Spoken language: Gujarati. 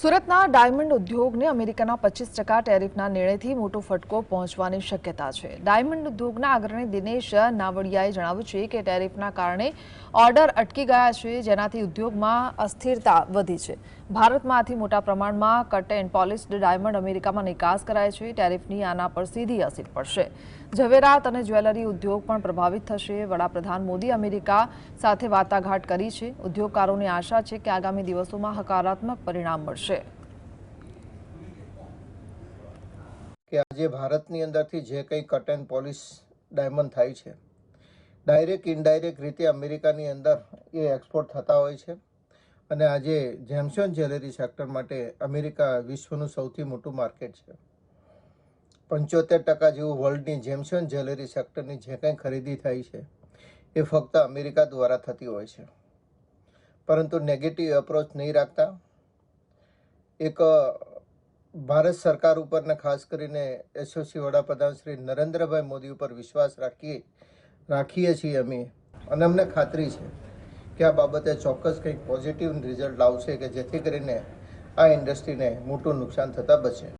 સુરતના ડાયમંડ ઉદ્યોગને અમેરિકાના પચીસ ટકા ટેરિફના નિર્ણયથી મોટો ફટકો પહોંચવાની શક્યતા છે. ડાયમંડ ઉદ્યોગના અગ્રણી દિનેશ નાવડિયાએ જણાવ્યું છે કે ટેરિફના કારણે ઓર્ડર અટકી ગયા છે, જેનાથી ઉદ્યોગમાં અસ્થિરતા વધી છે. ભારતમાંથી મોટા પ્રમાણમાં કટ એન્ડ પોલિશ્ડ ડાયમંડ અમેરિકામાં નિકાસ કરાય છે, ટેરિફની આના પર સીધી અસર પડશે. ઝવેરાત અને જ્વેલરી ઉદ્યોગ પણ પ્રભાવિત થશે. વડાપ્રધાન મોદી અમેરિકા સાથે વાટાઘાટ કરી છે. ઉદ્યોગકારોની આશા છે કે આગામી દિવસોમાં હકારાત્મક પરિણામ મળશે. કે આજે ભારતની અંદરથી જે કંઈ કટ એન્ડ પોલિશ ડાયમંડ થાય છે ડાયરેક્ટ ઇનડાયરેક્ટ રીતે અમેરિકાની અંદર એ એક્સપોર્ટ થતા હોય છે. અને આજે જેમ્સન જ્વેલરી સેક્ટર માટે અમેરિકા વિશ્વનું સૌથી મોટું માર્કેટ છે. પંચોતેર ટકા જેવું વર્લ્ડની જેમ્સન જ્વેલરી સેક્ટરની જે કંઈ ખરીદી થાય છે, એ ફક્ત અમેરિકા દ્વારા થતી હોય છે. પરંતુ નેગેટિવ એપ્રોચ નહીં રાખતા. એક ભારત સરકાર ઉપર ને ખાસ કરીને યશસ્વી વડાપ્રધાન શ્રી નરેન્દ્રભાઈ મોદી ઉપર વિશ્વાસ રાખીએ રાખીએ છીએ અમે. અને અમને ખાતરી છે કે આ બાબતે ચોક્કસ કંઈક પોઝિટિવ રિઝલ્ટ લાવશે કે જેથી કરીને આ ઇન્ડસ્ટ્રીને મોટું નુકસાન થતાં બચે.